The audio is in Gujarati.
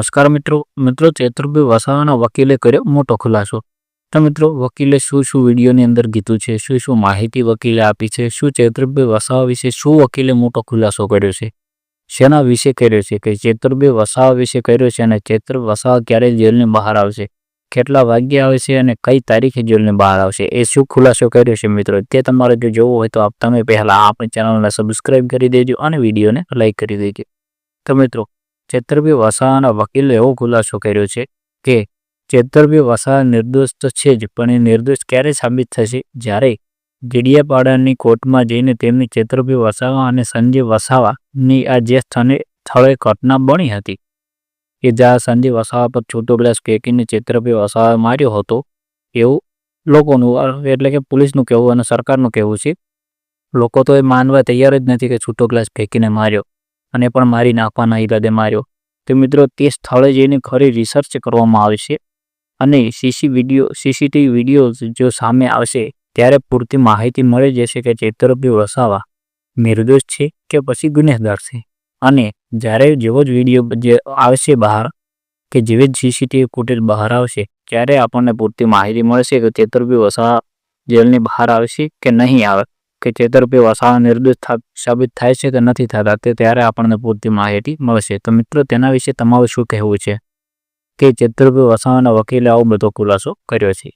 નમસ્કાર મિત્રો. મિત્રો ચેતુરભાઈ વસાવાના વકીલે કર્યો મોટો ખુલાસો. તો મિત્રો, વકીલે શું શું વિડીયોની અંદર કીધું છે? શું શું માહિતી વકીલે આપી છે? શું ચેતુરભાઈ વસાવા વિશે શું વકીલે મોટો ખુલાસો કર્યો છે? શેના વિશે કર્યો છે? કે ચેતુરભાઈ વસાવા વિશે કર્યો છે અને ચેતુર વસાવા ક્યારે જેલની બહાર આવશે? કેટલા વાગ્યે આવશે અને કઈ તારીખે જેલની બહાર આવશે? એ શું ખુલાસો કર્યો છે મિત્રો? તે તમારે જો જોવો હોય તો આપ તમે પહેલાં આપણી ચેનલને સબસ્ક્રાઈબ કરી દેજો અને વિડીયોને લાઇક કરી દેજો. તો મિત્રો ચેતરભાઈ વસાવાના વકીલે એવો ખુલાસો કર્યો છે કે ચેતરભી વસાવા નિર્દોષ તો છે જ, પણ એ નિર્દોષ ક્યારે સાબિત થશે? જ્યારે ગીડિયાપાડાની કોર્ટમાં જઈને તેમની ચેતરભી વસાવા અને સંજય વસાવાની આ જે સ્થળે સ્થળે ઘટના બની હતી. કે જ્યાં સંજય વસાવા પર છૂટો ગ્લાસ ફેંકીને ચેતરભી વસાવા માર્યો હતો એવું લોકોનું, એટલે કે પોલીસનું કહેવું અને સરકારનું કહેવું છે. લોકો તો એ માનવા તૈયાર જ નથી કે છૂટો ગ્લાસ ફેંકીને માર્યો. અને પણ મારી નાખવાના ઈરાદે માર્યો. તો મિત્રો, તે સ્થળે જઈને ખરી રિસર્ચ કરવામાં આવશે અને સીસી વીડિયો સીસીટીવી વીડિયો જો સામે આવશે, ત્યારે પૂરતી માહિતી મળી જશે કે ચેતરભાઈ વસાવા નિર્દોષ છે કે પછી ગુનેગાર છે. અને જ્યારે જેવો જ વીડિયો જે આવશે બહાર, કે જેવી જ સીસીટીવી ફૂટેજ બહાર આવશે, ત્યારે આપણને પૂરતી માહિતી મળશે કે ચેતરભાઈ વસાવા જેલની બહાર આવશે કે નહીં આવે. કે ચેતરભાઈ વસાવા નિર્દોષ સાબિત થાય છે કે નથી થતા તે ત્યારે આપણને પૂરતી માહિતી મળશે. તો મિત્રો, તેના વિશે તમારું શું કહેવું છે? કે ચેતરભાઈ વસાવાના વકીલે આવો બધો ખુલાસો કર્યો છે.